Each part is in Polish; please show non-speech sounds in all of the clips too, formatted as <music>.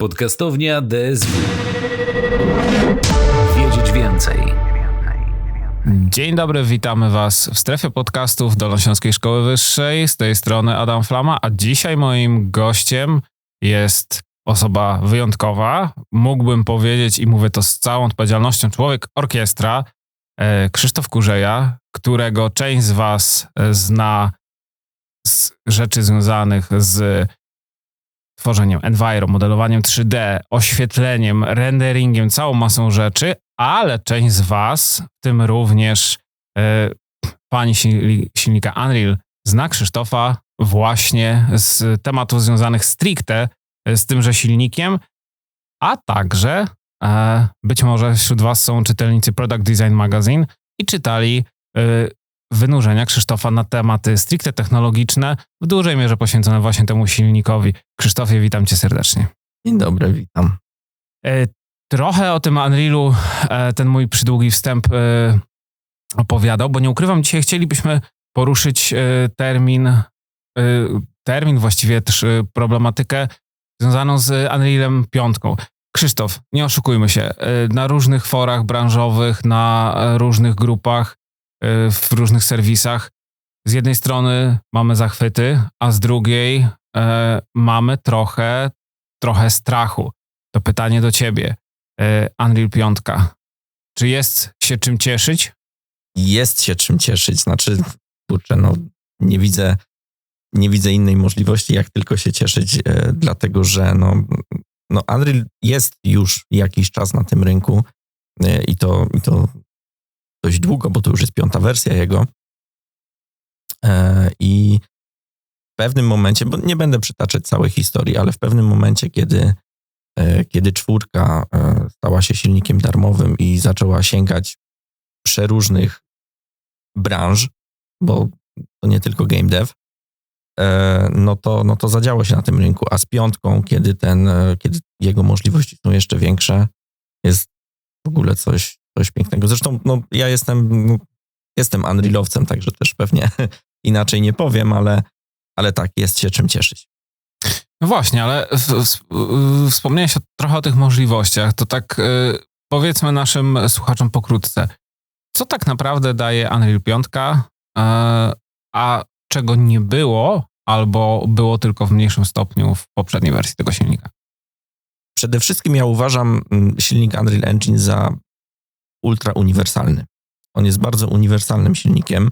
Podcastownia DSW. Wiedzieć więcej. Dzień dobry, witamy Was w strefie podcastów Dolnośląskiej Szkoły Wyższej. Z tej strony Adam Flama, a dzisiaj moim gościem jest osoba wyjątkowa. Mógłbym powiedzieć, i mówię to z całą odpowiedzialnością, człowiek orkiestra, e, Krzysztof Kurzeja, którego część z Was zna z rzeczy związanych z tworzeniem enviro, modelowaniem 3D, oświetleniem, renderingiem, całą masą rzeczy, ale część z Was, w tym również e, pani silnika Unreal, zna Krzysztofa właśnie z tematów związanych stricte e, z tymże silnikiem, a także e, być może wśród Was są czytelnicy Product Design Magazine i czytali wynurzenia Krzysztofa na tematy stricte technologiczne, w dużej mierze poświęcone właśnie temu silnikowi. Krzysztofie, witam cię serdecznie. Dzień dobry, witam. E, trochę o tym Unrealu e, ten mój przydługi wstęp e, opowiadał, bo nie ukrywam, dzisiaj chcielibyśmy poruszyć termin, termin właściwie też problematykę związaną z Unrealem piątką. Krzysztof, nie oszukujmy się, na różnych forach branżowych, na różnych grupach w różnych serwisach. Z jednej strony mamy zachwyty, a z drugiej e, mamy trochę, trochę strachu. To pytanie do ciebie. Unreal 5. Czy jest się czym cieszyć? Jest się czym cieszyć. Znaczy, kurczę, no nie widzę, nie widzę innej możliwości, jak tylko się cieszyć, dlatego że no, no Unreal jest już jakiś czas na tym rynku i to, i to dość długo, bo to już jest piąta wersja jego. E, I w pewnym momencie, bo nie będę przytaczać całej historii, ale w pewnym momencie, kiedy, e, kiedy czwórka e, stała się silnikiem darmowym i zaczęła sięgać przeróżnych branż, bo to nie tylko game dev, no to, no to zadziało się na tym rynku. A z piątką, kiedy, ten, kiedy jego możliwości są jeszcze większe, jest w ogóle coś, coś pięknego. Zresztą no, ja jestem, no, jestem Unrealowcem, także też pewnie <laughs> inaczej nie powiem, ale, ale tak, jest się czym cieszyć. No właśnie, ale wspomniałeś trochę o tych możliwościach, to tak y, powiedzmy naszym słuchaczom pokrótce. Co tak naprawdę daje Unreal 5, y, a czego nie było, albo było tylko w mniejszym stopniu w poprzedniej wersji tego silnika? Przede wszystkim ja uważam mm, silnik Unreal Engine za ultra uniwersalny. On jest bardzo uniwersalnym silnikiem.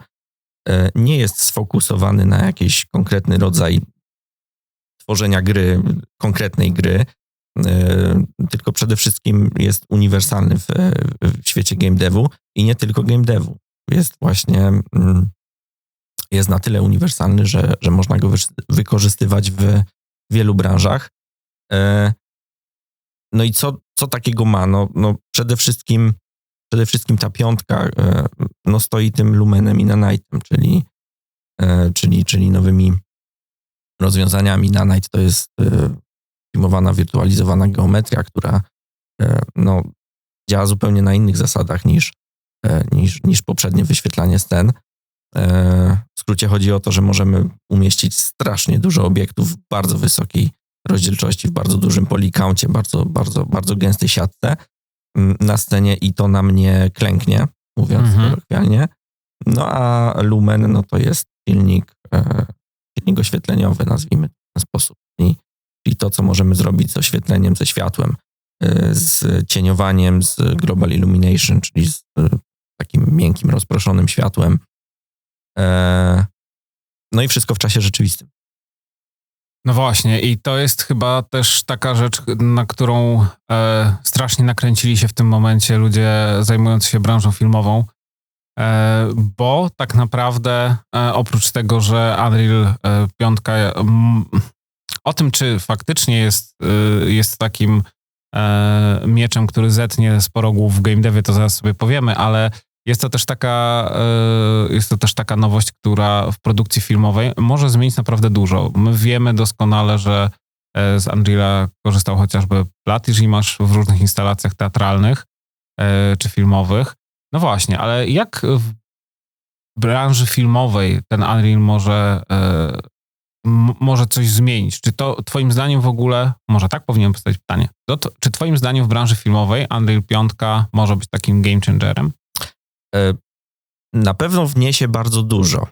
E, nie jest sfokusowany na jakiś konkretny rodzaj tworzenia gry, konkretnej gry, e, tylko przede wszystkim jest uniwersalny w, w świecie game devu i nie tylko game devu. Jest właśnie mm, jest na tyle uniwersalny, że, że można go wykorzystywać w wielu branżach. E, no i co, co takiego ma? No, no przede wszystkim przede wszystkim ta piątka e, no, stoi tym Lumenem i Nanitem, czyli, e, czyli, czyli nowymi rozwiązaniami. Nanite to jest e, filmowana, wirtualizowana geometria, która no, działa zupełnie na innych zasadach niż, niż, niż poprzednie wyświetlanie scen. W skrócie chodzi o to, że możemy umieścić strasznie dużo obiektów w bardzo wysokiej rozdzielczości, w bardzo dużym polikauncie, bardzo, bardzo, bardzo gęstej siatce na scenie i to na mnie klęknie, mówiąc mhm. kolokwialnie. No a Lumen, no to jest silnik, e, silnik oświetleniowy, nazwijmy w ten sposób. I, czyli to, co możemy zrobić z oświetleniem, ze światłem, e, z cieniowaniem, z Global Illumination, czyli z e, takim miękkim, rozproszonym światłem. E, no i wszystko w czasie rzeczywistym. No właśnie, i to jest chyba też taka rzecz, na którą e, strasznie nakręcili się w tym momencie ludzie zajmujący się branżą filmową, e, bo tak naprawdę e, oprócz tego, że Unreal 5 e, o tym, czy faktycznie jest, e, jest takim e, mieczem, który zetnie sporo głów w game devie, to zaraz sobie powiemy, ale jest to też taka, e, jest to też taka nowość, która w produkcji filmowej może zmienić naprawdę dużo. My wiemy doskonale, że e, z Unreala korzystał chociażby Platisz i masz w różnych instalacjach teatralnych e, czy filmowych. No właśnie, ale jak w branży filmowej ten Unreal może może coś zmienić? Czy to twoim zdaniem w ogóle, może tak powinien postawić pytanie, to, czy twoim zdaniem w branży filmowej Unreal 5 może być takim game changerem? E, na pewno wniesie bardzo dużo.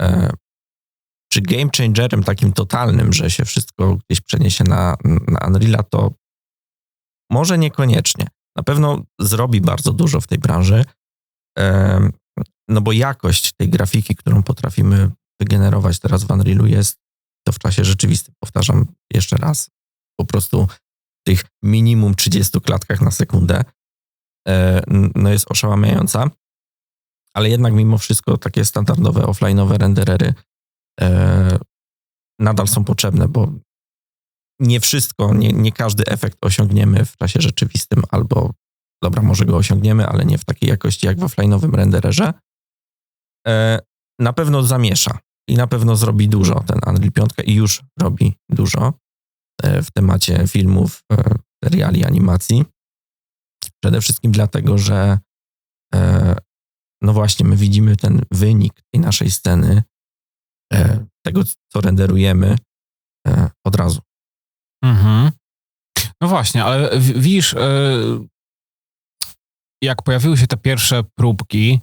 E, czy game changerem takim totalnym, że się wszystko gdzieś przeniesie na, na Unreala, to może niekoniecznie. Na pewno zrobi bardzo dużo w tej branży, e, no bo jakość tej grafiki, którą potrafimy wygenerować teraz w Unrealu jest to w czasie rzeczywistym. Powtarzam jeszcze raz, po prostu w tych minimum 30 klatkach na sekundę no jest oszałamiająca, ale jednak mimo wszystko takie standardowe offline'owe renderery e, nadal są potrzebne, bo nie wszystko, nie, nie każdy efekt osiągniemy w czasie rzeczywistym, albo dobra, może go osiągniemy, ale nie w takiej jakości jak w offline'owym rendererze. E, na pewno zamiesza i na pewno zrobi dużo ten Unreal 5 i już robi dużo e, w temacie filmów, e, seriali, animacji. Przede wszystkim dlatego, że e, no właśnie, my widzimy ten wynik tej naszej sceny, tego, co renderujemy od razu. Mhm. No właśnie, ale widzisz, jak pojawiły się te pierwsze próbki,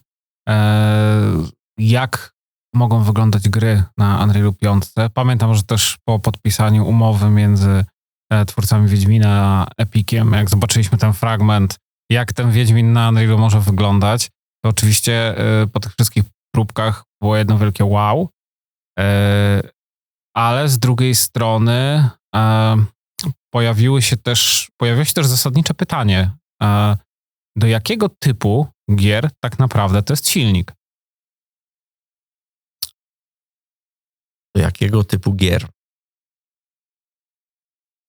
jak mogą wyglądać gry na Unrealu 5. Pamiętam, że też po podpisaniu umowy między e, twórcami Wiedźmina a Epiciem, jak zobaczyliśmy ten fragment, jak ten Wiedźmin na Unrealu może wyglądać, to oczywiście e, po tych wszystkich próbkach było jedno wielkie wow. E, ale z drugiej strony pojawiły się też, pojawiło się też zasadnicze pytanie, do jakiego typu gier tak naprawdę to jest silnik? do jakiego typu gier.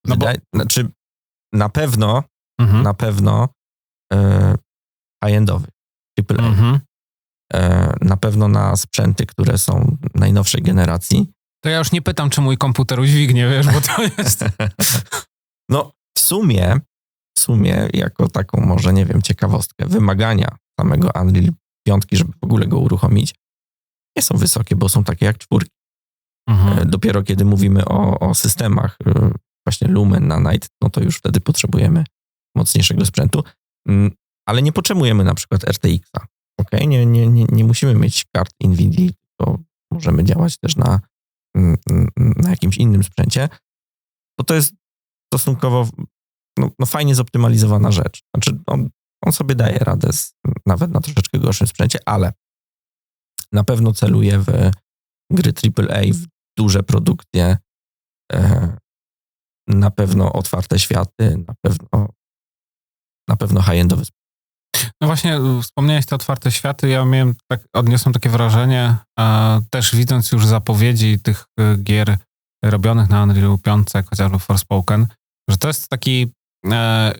No Wydaje, bo... Znaczy, na pewno, mhm. na pewno e, high-endowy, AAA. Mhm. E, na pewno na sprzęty, które są najnowszej generacji. To ja już nie pytam, czy mój komputer udźwignie, wiesz, bo to jest... <laughs> no, w sumie, w sumie, jako taką może, nie wiem, ciekawostkę, wymagania samego Unreal 5, żeby w ogóle go uruchomić, nie są wysokie, bo są takie jak czwórki. Mhm. E, dopiero kiedy mówimy o, o systemach e, właśnie Lumen, Nanite, no to już wtedy potrzebujemy mocniejszego sprzętu, ale nie potrzebujemy na przykład RTX-a. Okay? Nie, nie, nie, nie musimy mieć kart NVIDIA, to możemy działać też na, mm, mm, na jakimś innym sprzęcie, bo to jest stosunkowo no, no fajnie zoptymalizowana rzecz. Znaczy on, on sobie daje radę z, nawet na troszeczkę gorszym sprzęcie, ale na pewno celuje w gry AAA, w duże produkcje, e, na pewno otwarte światy, na pewno, na pewno high-endowy no właśnie, wspomniałeś te otwarte światy. Ja miałem tak, odniosłem takie wrażenie, też widząc już zapowiedzi tych e, gier robionych na Unreal 5, jak chociażby Forspoken, że to jest taki, e,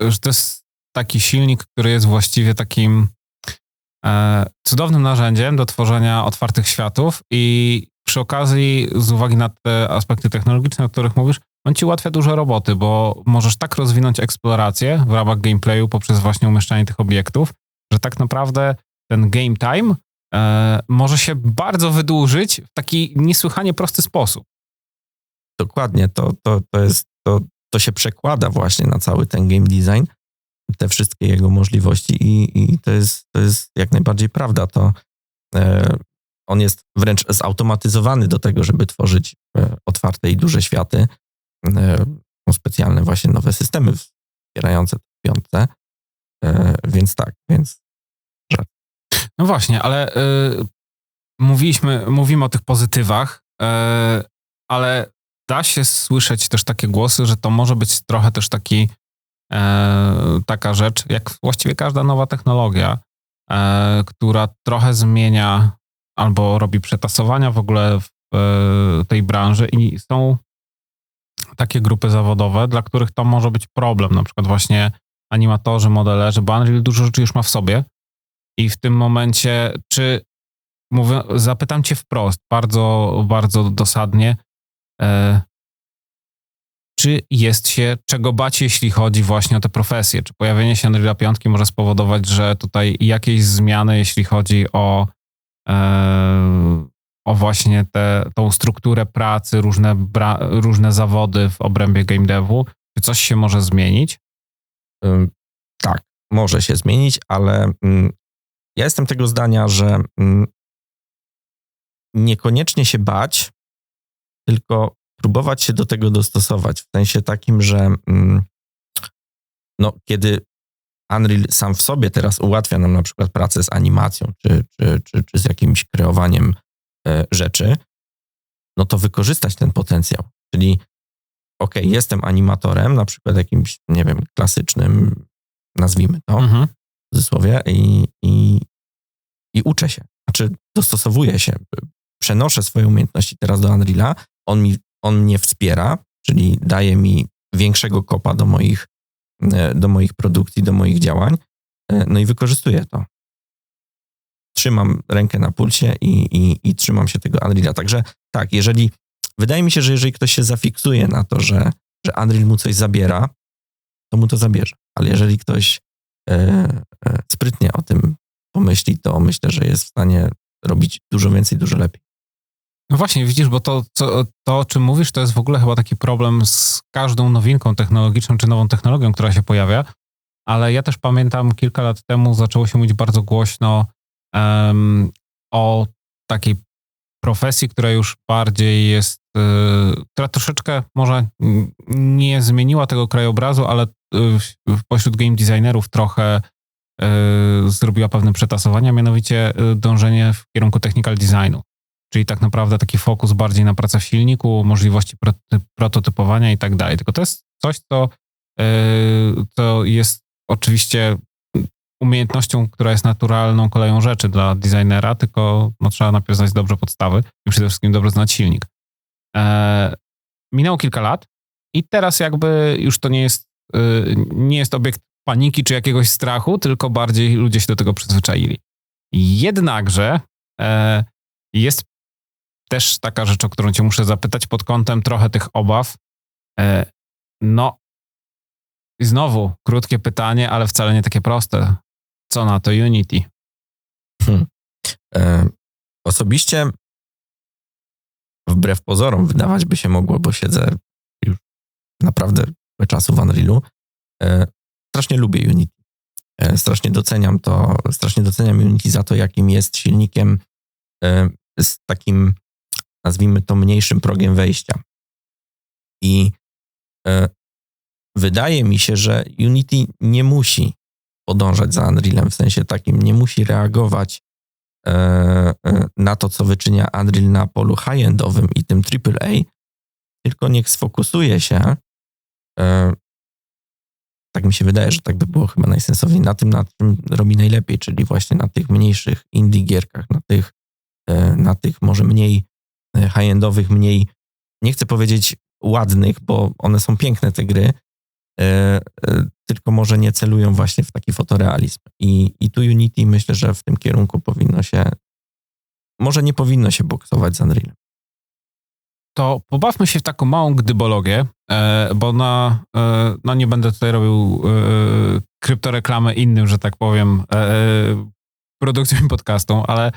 że to jest taki silnik, który jest właściwie takim cudownym narzędziem do tworzenia otwartych światów i przy okazji, z uwagi na te aspekty technologiczne, o których mówisz, on ci ułatwia dużo roboty, bo możesz tak rozwinąć eksplorację w ramach gameplayu poprzez właśnie umieszczanie tych obiektów, że tak naprawdę ten game time e, może się bardzo wydłużyć w taki niesłychanie prosty sposób. Dokładnie, to, to, to, jest, to, to się przekłada właśnie na cały ten game design, te wszystkie jego możliwości i, i to, jest, to jest jak najbardziej prawda. To e, on jest wręcz zautomatyzowany do tego, żeby tworzyć e, otwarte i duże światy. E, są specjalne właśnie nowe systemy wspierające piątce. E, więc tak, więc. No właśnie, ale y, mówiliśmy, mówimy o tych pozytywach, y, ale da się słyszeć też takie głosy, że to może być trochę też taki y, taka rzecz, jak właściwie każda nowa technologia, która trochę zmienia albo robi przetasowania w ogóle w e, tej branży i są takie grupy zawodowe, dla których to może być problem, na przykład właśnie animatorzy, modelerzy, bo Unreal dużo rzeczy już ma w sobie i w tym momencie, czy mówię, zapytam cię wprost, bardzo, bardzo dosadnie, e, czy jest się czego bać, jeśli chodzi właśnie o te profesje? Czy pojawienie się Unreal 5 może spowodować, że tutaj jakieś zmiany, jeśli chodzi o o właśnie tę tą strukturę pracy, różne, bra, różne zawody w obrębie game devu? Czy coś się może zmienić? Tak, może się zmienić, ale mm, ja jestem tego zdania, że mm, niekoniecznie się bać, tylko próbować się do tego dostosować. W sensie takim, że mm, no, kiedy Unreal sam w sobie teraz ułatwia nam na przykład pracę z animacją, czy, czy, czy, czy z jakimś kreowaniem e, rzeczy, no to wykorzystać ten potencjał. Czyli ok, jestem animatorem, na przykład jakimś, nie wiem, klasycznym, nazwijmy to, Mhm. w cudzysłowie, i, i, i uczę się. Znaczy, dostosowuję się, przenoszę swoje umiejętności teraz do Unreala, on, mi, on mnie wspiera, czyli daje mi większego kopa do moich, do moich produkcji, do moich działań, e, no i wykorzystuję to. Trzymam rękę na pulsie i, i, i trzymam się tego Unreala. Także tak, jeżeli, wydaje mi się, że jeżeli ktoś się zafiksuje na to, że, że Unreal mu coś zabiera, to mu to zabierze. Ale jeżeli ktoś e, e, sprytnie o tym pomyśli, to myślę, że jest w stanie robić dużo więcej, dużo lepiej. No właśnie, widzisz, bo to, co, to, o czym mówisz, to jest w ogóle chyba taki problem z każdą nowinką technologiczną czy nową technologią, która się pojawia. Ale ja też pamiętam kilka lat temu zaczęło się mówić bardzo głośno em, o takiej profesji, która już bardziej jest, y, która troszeczkę może nie zmieniła tego krajobrazu, ale y, pośród game designerów trochę y, zrobiła pewne przetasowania, mianowicie y, dążenie w kierunku technical designu. Czyli tak naprawdę taki fokus bardziej na pracę w silniku, możliwości prototypowania i tak dalej. Tylko to jest coś, co, yy, co jest oczywiście umiejętnością, która jest naturalną koleją rzeczy dla designera, tylko no, trzeba najpierw znać dobrze podstawy i przede wszystkim dobrze znać silnik. E, minęło kilka lat i teraz jakby już to nie jest, yy, nie jest obiekt paniki czy jakiegoś strachu, tylko bardziej ludzie się do tego przyzwyczaili. Jednakże e, jest też taka rzecz, o którą cię muszę zapytać pod kątem trochę tych obaw. E, no, i znowu krótkie pytanie, ale wcale nie takie proste. Co na to Unity? E, Osobiście, wbrew pozorom, wydawać by się mogło, bo siedzę już naprawdę czasu w Unrealu. E, Strasznie lubię Unity. E, Strasznie doceniam to, strasznie doceniam Unity za to, jakim jest silnikiem e, z takim, nazwijmy to, mniejszym progiem wejścia. I e, wydaje mi się, że Unity nie musi podążać za Unrealem, w sensie takim nie musi reagować e, e, na to, co wyczynia Unreal na polu high-endowym i tym AAA, tylko niech sfokusuje się, tak mi się wydaje, że tak by było chyba najsensowniej, na tym, na czym robi najlepiej, czyli właśnie na tych mniejszych indie gierkach, na tych, na tych może mniej high-endowych, mniej, nie chcę powiedzieć ładnych, bo one są piękne te gry, e, e, tylko może nie celują właśnie w taki fotorealizm. I, I tu Unity myślę, że w tym kierunku powinno się, może nie powinno się boksować z Unrealem. To pobawmy się w taką małą gdybologię, e, bo na, no nie będę tutaj robił kryptoreklamy innym, że tak powiem, produkcjom i podcastom, ale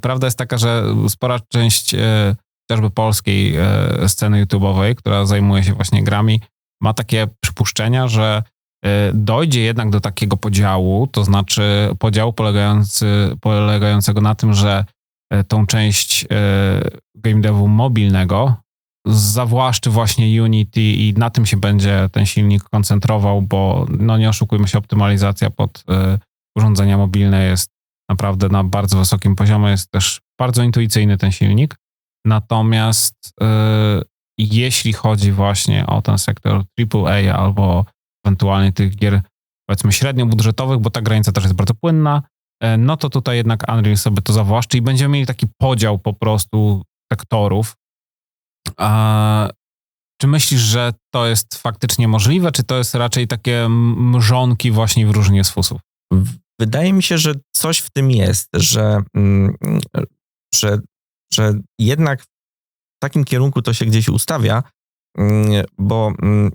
prawda jest taka, że spora część e, chociażby polskiej e, sceny YouTube'owej, która zajmuje się właśnie grami, ma takie przypuszczenia, że e, dojdzie jednak do takiego podziału, to znaczy podziału polegający, polegającego na tym, że e, tą część e, game devu mobilnego zawłaszczy właśnie Unity i na tym się będzie ten silnik koncentrował, bo no nie oszukujmy się, optymalizacja pod e, urządzenia mobilne jest naprawdę na bardzo wysokim poziomie, jest też bardzo intuicyjny ten silnik. Natomiast e, jeśli chodzi właśnie o ten sektor AAA albo ewentualnie tych gier powiedzmy średnio budżetowych, bo ta granica też jest bardzo płynna, e, no to tutaj jednak Unreal sobie to zawłaszczy i będziemy mieli taki podział po prostu sektorów. A czy myślisz, że to jest faktycznie możliwe, czy to jest raczej takie mrzonki właśnie wróżenie z fusów? Wydaje mi się, że coś w tym jest, że, mm, że, że jednak w takim kierunku to się gdzieś ustawia, mm, bo mm,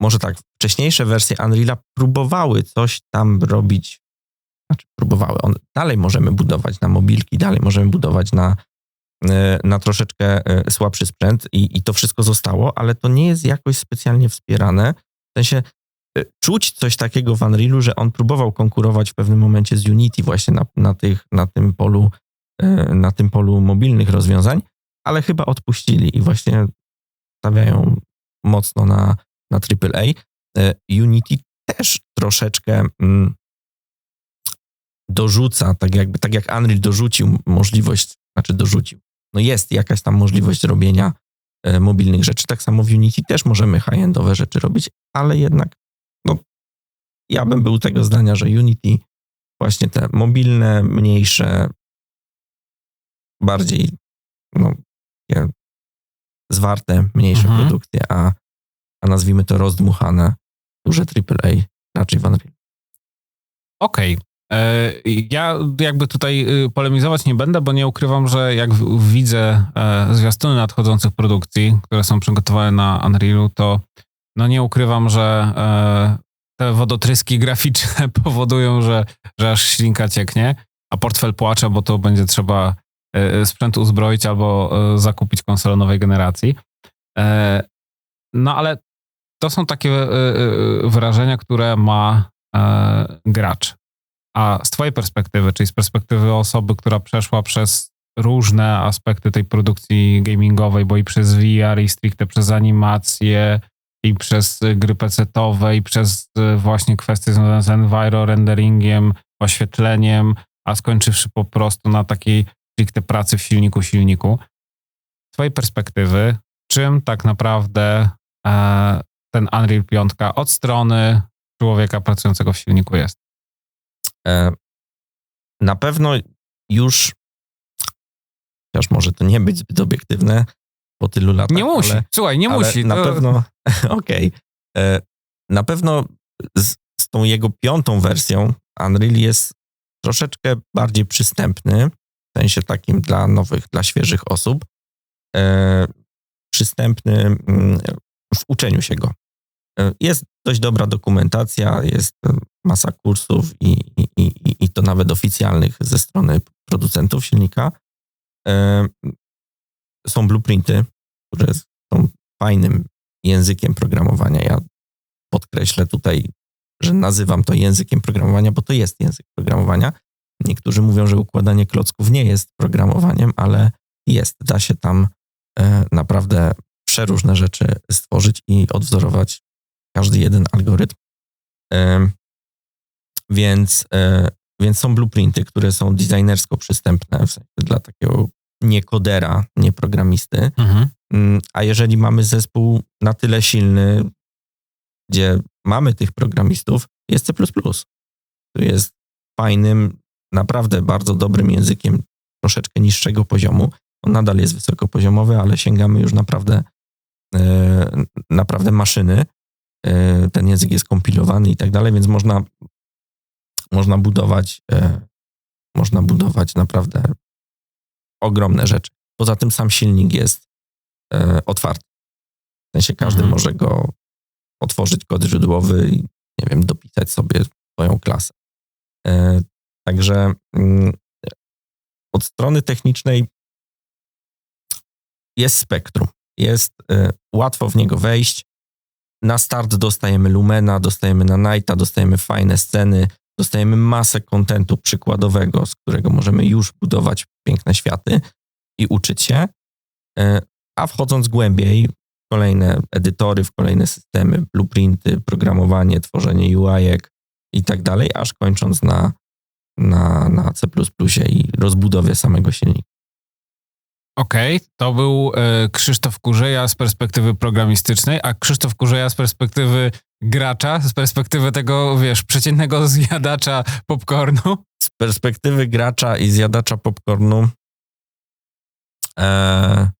może tak, wcześniejsze wersje Unreala próbowały coś tam robić, znaczy próbowały, on, dalej możemy budować na mobilki, dalej możemy budować na, e, na troszeczkę e, słabszy sprzęt i, i to wszystko zostało, ale to nie jest jakoś specjalnie wspierane. W sensie czuć coś takiego w Unrealu, że on próbował konkurować w pewnym momencie z Unity właśnie na, na, tych, na, tym, polu, e, na tym polu mobilnych rozwiązań, ale chyba odpuścili i właśnie stawiają mocno na, na AAA. E, Unity też troszeczkę mm, dorzuca, tak jakby, tak jak Unreal dorzucił możliwość, znaczy dorzucił, no jest jakaś tam możliwość robienia e, mobilnych rzeczy, tak samo w Unity też możemy high-endowe rzeczy robić, ale jednak, ja bym był tego zdania, że Unity właśnie te mobilne, mniejsze, bardziej, no, zwarte, mniejsze Mhm. produkcje, a, a nazwijmy to rozdmuchane, duże AAA, raczej w Unreal. Okej. E, Ja jakby tutaj y, polemizować nie będę, bo nie ukrywam, że jak widzę e, zwiastuny nadchodzących produkcji, które są przygotowane na Unrealu, to no nie ukrywam, że e, te wodotryski graficzne <laughs> powodują, że, że aż ślinka cieknie, a portfel płacze, bo to będzie trzeba e, sprzęt uzbroić albo e, zakupić konsolę nowej generacji. E, No ale to są takie e, e, wrażenia, które ma e, gracz. A z Twojej perspektywy, czyli z perspektywy osoby, która przeszła przez różne aspekty tej produkcji gamingowej, bo i przez VR, i stricte przez animacje, i przez y, gry PC-owe, i przez y, właśnie kwestie związane z enviro, renderingiem, oświetleniem, a skończywszy po prostu na takiej stricte pracy w silniku silniku. Z Twojej perspektywy, czym tak naprawdę e, ten Unreal 5 od strony człowieka pracującego w silniku jest? E, Na pewno już, chociaż może to nie być zbyt obiektywne po tylu latach. Nie musi. Ale, Słuchaj, nie musi. Na to- pewno, <laughs> okej. E, Na pewno z, z tą jego piątą wersją Unreal jest troszeczkę bardziej przystępny, w sensie takim dla nowych, dla świeżych osób. E, Przystępny mm, w uczeniu się go. E, Jest dość dobra dokumentacja, jest masa kursów i, i, i, i to nawet oficjalnych ze strony producentów silnika. Są blueprinty, które są fajnym językiem programowania. Ja podkreślę tutaj, że nazywam to językiem programowania, bo to jest język programowania. Niektórzy mówią, że układanie klocków nie jest programowaniem, ale jest. Da się tam e, naprawdę przeróżne rzeczy stworzyć i odwzorować każdy jeden algorytm. Em, Więc, e, więc są blueprinty, które są designersko przystępne w sensie dla takiego nie kodera, nie programisty. Mhm. Mm, A jeżeli mamy zespół na tyle silny, gdzie mamy tych programistów, jest C, który jest fajnym, naprawdę bardzo dobrym językiem troszeczkę niższego poziomu. On nadal jest wysokopoziomowy, ale sięgamy już naprawdę, e, naprawdę maszyny. E, ten język jest kompilowany i tak dalej, więc można, można budować, e, można budować naprawdę ogromne rzeczy. Poza tym sam silnik jest e, otwarty. W sensie każdy Mhm. może go otworzyć kod źródłowy i nie wiem, dopisać sobie swoją klasę. E, także mm, od strony technicznej jest spektrum. Jest e, łatwo w niego wejść. Na start dostajemy Lumena, dostajemy Nanite'a, dostajemy fajne sceny, dostajemy masę kontentu przykładowego, z którego możemy już budować piękne światy i uczyć się. E, A wchodząc głębiej, kolejne edytory, w kolejne systemy, blueprinty, programowanie, tworzenie UI-ek i tak dalej, aż kończąc na, na, na C i rozbudowie samego silnika. Okej, to był e, Krzysztof Kurzeja z perspektywy programistycznej, a Krzysztof Kurzeja z perspektywy gracza, z perspektywy tego, wiesz, przeciętnego <laughs> zjadacza popcornu. Z perspektywy gracza i zjadacza popcornu, e,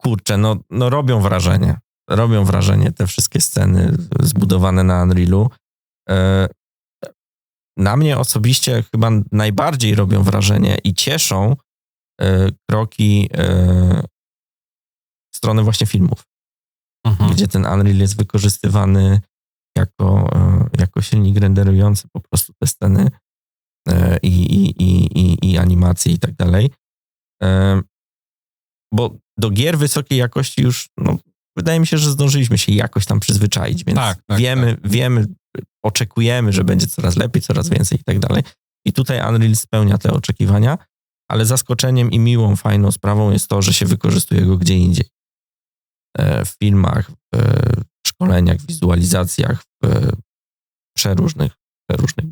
kurczę, no, no robią wrażenie. Robią wrażenie te wszystkie sceny zbudowane na Unrealu. E, na mnie osobiście chyba najbardziej robią wrażenie i cieszą e, kroki w stronę właśnie filmów. Mhm. gdzie ten Unreal jest wykorzystywany jako, e, jako silnik renderujący po prostu te sceny e, i, i, i, i, i animacje i tak dalej. E, Bo do gier wysokiej jakości już, no, wydaje mi się, że zdążyliśmy się jakoś tam przyzwyczaić, więc Tak, tak, wiemy, wiemy, oczekujemy, że będzie coraz lepiej, coraz więcej i tak dalej. I tutaj Unreal spełnia te oczekiwania, ale zaskoczeniem i miłą, fajną sprawą jest to, że się wykorzystuje go gdzie indziej. E, W filmach, w e, szkoleniach, w wizualizacjach, w przeróżnych, przeróżnych.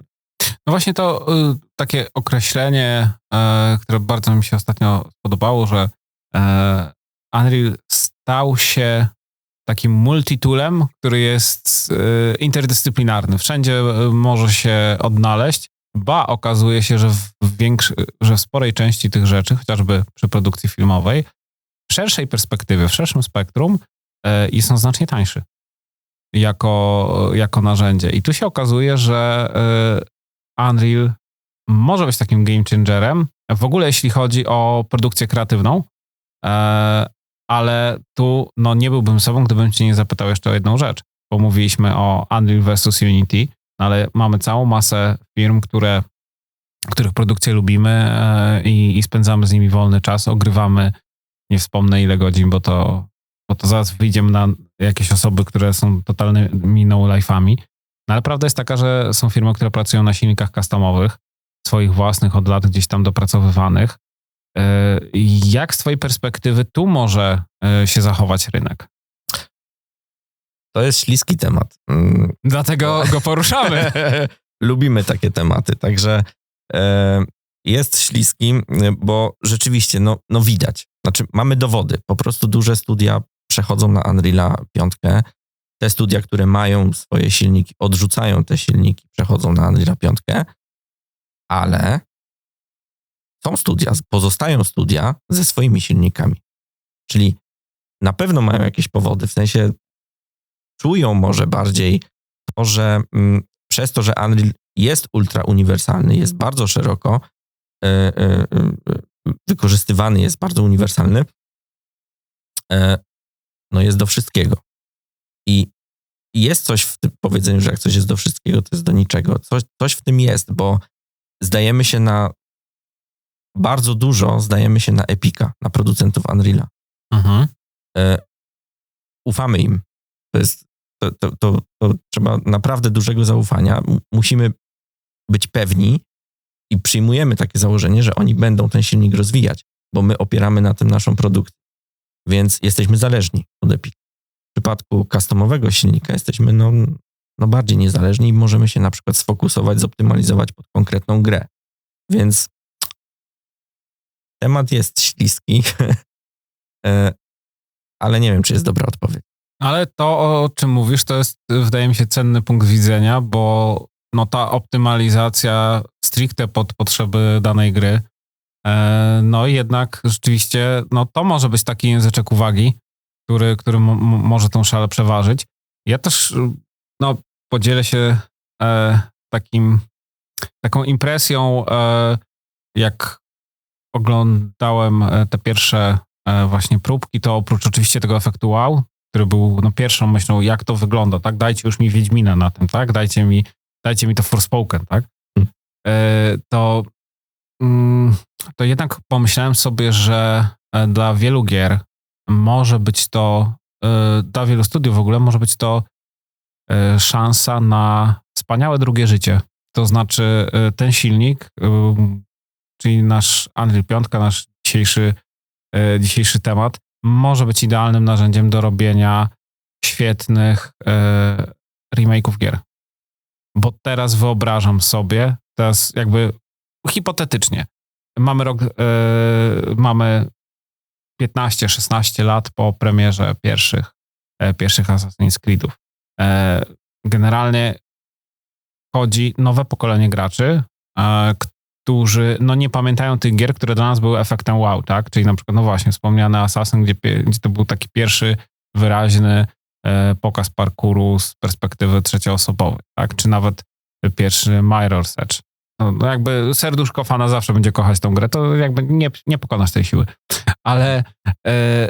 No właśnie to y, takie określenie, e, które bardzo mi się ostatnio spodobało, że Unreal stał się takim multitoolem, który jest e, interdyscyplinarny. Wszędzie może się odnaleźć. Ba, okazuje się, że w, większy, że w sporej części tych rzeczy, chociażby przy produkcji filmowej, w szerszej perspektywie, w szerszym spektrum, e, i są znacznie tańszy jako, jako narzędzie. I tu się okazuje, że e, Unreal może być takim game changerem, w ogóle jeśli chodzi o produkcję kreatywną, e, ale tu no, nie byłbym sobą, gdybym cię nie zapytał jeszcze o jedną rzecz, bo mówiliśmy o Unreal versus Unity, no, ale mamy całą masę firm, które, których produkcję lubimy i, i spędzamy z nimi wolny czas, ogrywamy, nie wspomnę ile godzin, bo to, bo to zaraz wyjdziemy na jakieś osoby, które są totalnymi no-life'ami. No ale prawda jest taka, że są firmy, które pracują na silnikach customowych, swoich własnych, od lat gdzieś tam dopracowywanych. E, Jak z twojej perspektywy tu może e, się zachować rynek? To jest śliski temat. Mm, <laughs> Dlatego go poruszamy. <laughs> Lubimy takie tematy, także e, jest śliski, bo rzeczywiście, no, no widać. Znaczy, mamy dowody. Po prostu duże studia przechodzą na Unreal'a 5. Te studia, które mają swoje silniki, odrzucają te silniki, przechodzą na Unreal'a 5. Ale są studia, pozostają studia ze swoimi silnikami. Czyli na pewno mają jakieś powody, w sensie czują może bardziej to, że mm, przez to, że Unreal jest ultra uniwersalny, jest bardzo szeroko e, e, e, wykorzystywany, jest bardzo uniwersalny, e, no jest do wszystkiego. I jest coś w tym powiedzeniu, że jak coś jest do wszystkiego, to jest do niczego. Coś, coś w tym jest, bo zdajemy się na bardzo dużo, zdajemy się na Epika, na producentów Unreal'a. Mhm. E, ufamy im. To jest, to, to, to, to trzeba naprawdę dużego zaufania. Musimy być pewni i przyjmujemy takie założenie, że oni będą ten silnik rozwijać, bo my opieramy na tym naszą produkcję. Więc jesteśmy zależni od Epic. W przypadku customowego silnika jesteśmy no, no bardziej niezależni i możemy się na przykład sfokusować, zoptymalizować pod konkretną grę. Więc temat jest śliski, <laughs> E, ale nie wiem, czy jest dobra odpowiedź. Ale to, o czym mówisz, to jest, wydaje mi się, cenny punkt widzenia, bo no, ta optymalizacja stricte pod potrzeby danej gry, e, no jednak rzeczywiście, no to może być taki języczek uwagi, który, który może tą szalę przeważyć. Ja też, no, podzielę się e, takim, taką impresją, e, jak oglądałem e, te pierwsze e, właśnie próbki, to oprócz oczywiście tego efektu wow, który był no, pierwszą myślą, jak to wygląda, tak? Dajcie już mi Wiedźmina na tym, tak? Dajcie mi, dajcie mi to Forspoken, tak? Hmm. E, to, mm, to jednak pomyślałem sobie, że e, dla wielu gier może być to, e, dla wielu studiów w ogóle może być to szansa na wspaniałe drugie życie. To znaczy ten silnik, czyli nasz Unreal 5, nasz dzisiejszy, dzisiejszy temat, może być idealnym narzędziem do robienia świetnych remake'ów gier. Bo teraz wyobrażam sobie, teraz jakby hipotetycznie, mamy rok, e, mamy 15-16 lat po premierze pierwszych, e, pierwszych Assassin's Creedów. E, generalnie chodzi nowe pokolenie graczy, e, którzy no nie pamiętają tych gier, które dla nas były efektem wow, tak? Czyli na przykład, no właśnie, wspomniany Assassin, gdzie, gdzie to był taki pierwszy wyraźny pokaz parkouru z perspektywy trzecioosobowej, tak? Czy nawet pierwszy Mirror's Edge. No, no jakby serduszko fana zawsze będzie kochać tą grę, to jakby nie, nie pokonasz tej siły. Ale e,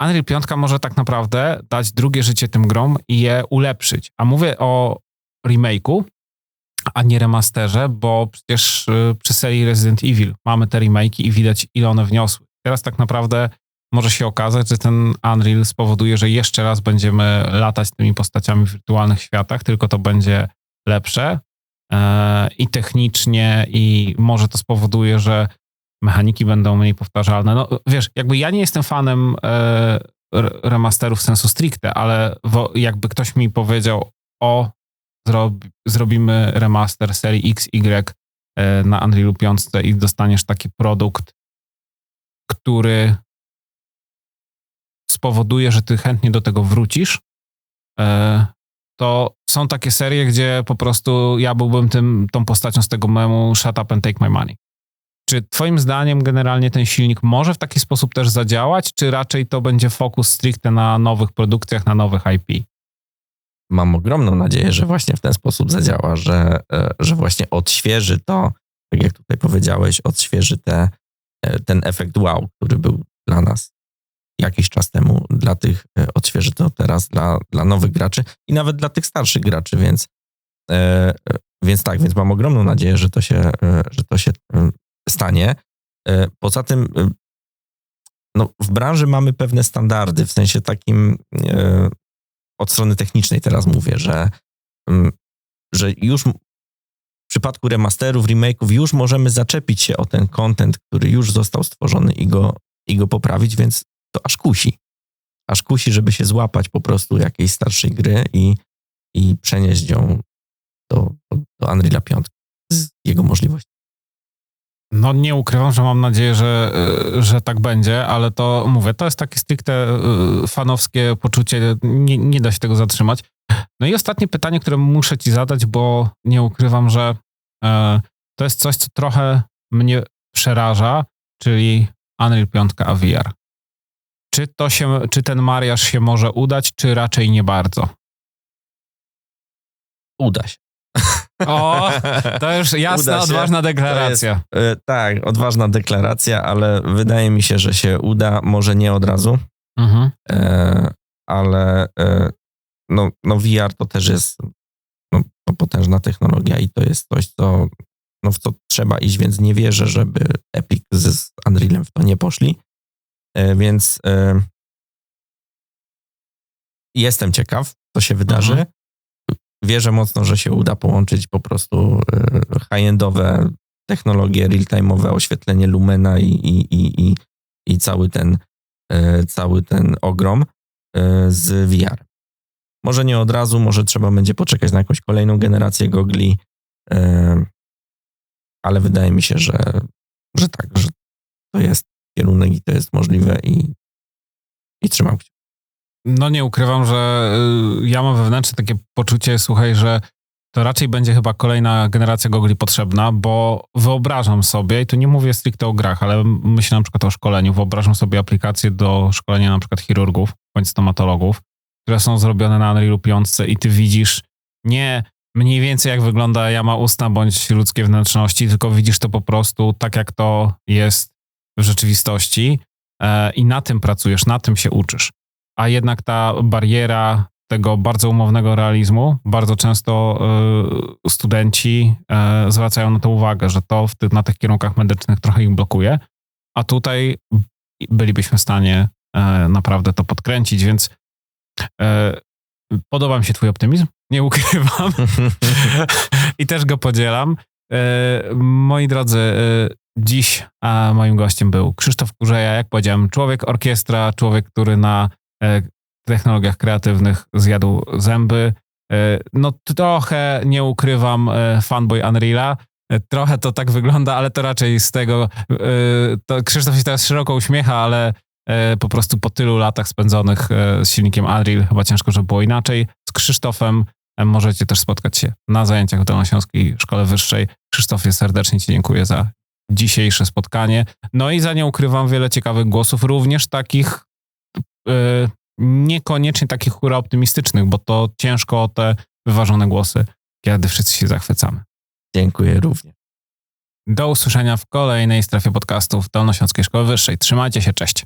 Unreal 5 może tak naprawdę dać drugie życie tym grom i je ulepszyć. A mówię o remake'u, a nie remasterze, bo przecież y, przy serii Resident Evil mamy te remake'i i widać, ile one wniosły. Teraz tak naprawdę może się okazać, że ten Unreal spowoduje, że jeszcze raz będziemy latać tymi postaciami w wirtualnych światach, tylko to będzie lepsze e, i technicznie, i może to spowoduje, że mechaniki będą mniej powtarzalne. No wiesz, jakby ja nie jestem fanem e, re- remasterów sensu stricte, ale jakby ktoś mi powiedział, o, zrob, zrobimy remaster serii XY e, na Unrealu 5 i dostaniesz taki produkt, który spowoduje, że ty chętnie do tego wrócisz, e, to są takie serie, gdzie po prostu ja byłbym tym, tą postacią z tego memu shut up and take my money. Czy twoim zdaniem generalnie ten silnik może w taki sposób też zadziałać, czy raczej to będzie fokus stricte na nowych produkcjach, na nowych IP? Mam ogromną nadzieję, że właśnie w ten sposób zadziała, że, e, że właśnie odświeży to, tak jak tutaj powiedziałeś, odświeży te, e, ten efekt wow, który był dla nas jakiś czas temu, dla tych, e, odświeży to teraz dla, dla nowych graczy i nawet dla tych starszych graczy, więc, e, e, więc tak, więc mam ogromną nadzieję, że to się, e, że to się stanie. Poza tym no, w branży mamy pewne standardy, w sensie takim e, od strony technicznej teraz mówię, że, mm, że już w przypadku remasterów, remake'ów już możemy zaczepić się o ten content, który już został stworzony i go, i go poprawić, więc to aż kusi. Aż kusi, żeby się złapać po prostu jakiejś starszej gry i, i przenieść ją do, do, Unreal'a 5 z jego możliwości. No nie ukrywam, że mam nadzieję, że, y, że tak będzie, ale to mówię, to jest takie stricte y, fanowskie poczucie, nie, nie da się tego zatrzymać. No i ostatnie pytanie, które muszę ci zadać, bo nie ukrywam, że e, to jest coś, co trochę mnie przeraża, czyli Unreal 5 a VR. Czy, to się, czy ten mariaż się może udać, czy raczej nie bardzo? Uda się. O, to już <laughs> jasna, odważna deklaracja. E, tak, odważna deklaracja, ale wydaje mi się, że się uda, może nie od razu. Mhm. E, ale e, no, no VR to też jest no, no potężna technologia i to jest coś, co, no, w co trzeba iść, więc nie wierzę, żeby Epic z, z Unrealem w to nie poszli. E, więc e, jestem ciekaw, co się wydarzy. Mhm. Wierzę mocno, że się uda połączyć po prostu e, high-endowe technologie, real-time'owe, oświetlenie Lumena i, i, i, i, i cały ten cały ten ogrom z VR. Może nie od razu, może trzeba będzie poczekać na jakąś kolejną generację gogli, ale wydaje mi się, że, że tak, że to jest kierunek i to jest możliwe i, i trzymam kciuki. No nie ukrywam, że y, ja mam wewnętrzne takie poczucie, słuchaj, że to raczej będzie chyba kolejna generacja gogli potrzebna, bo wyobrażam sobie, i tu nie mówię stricte o grach, ale myślę na przykład o szkoleniu, wyobrażam sobie aplikacje do szkolenia na przykład chirurgów bądź stomatologów, które są zrobione na Unrealu 5 i ty widzisz nie mniej więcej jak wygląda jama ustna bądź ludzkie wnętrzności, tylko widzisz to po prostu tak, jak to jest w rzeczywistości e, i na tym pracujesz, na tym się uczysz. A jednak ta bariera tego bardzo umownego realizmu, bardzo często y, studenci y, zwracają na to uwagę, że to w ty, na tych kierunkach medycznych trochę ich blokuje, a tutaj bylibyśmy w stanie y, naprawdę to podkręcić, więc podoba mi się twój optymizm, nie ukrywam <laughs> i też go podzielam. Moi drodzy, dziś a moim gościem był Krzysztof Kurzeja, jak powiedziałem, człowiek orkiestra, człowiek, który na y, technologiach kreatywnych zjadł zęby. E, No trochę, nie ukrywam, e, fanboy Unreala. E, Trochę to tak wygląda, ale to raczej z tego... e, To Krzysztof się teraz szeroko uśmiecha, ale e, po prostu po tylu latach spędzonych e, z silnikiem Unreal chyba ciężko, żeby było inaczej. Z Krzysztofem e, możecie też spotkać się na zajęciach w Dolnośląskiej Szkole Wyższej. Krzysztofie, serdecznie Ci dziękuję za dzisiejsze spotkanie. No i za nie ukrywam wiele ciekawych głosów, również takich e, niekoniecznie takich hura optymistycznych, bo to ciężko o te wyważone głosy, kiedy wszyscy się zachwycamy. Dziękuję również. Do usłyszenia w kolejnej strefie podcastów Dolnośląskiej Szkoły Wyższej. Trzymajcie się, cześć.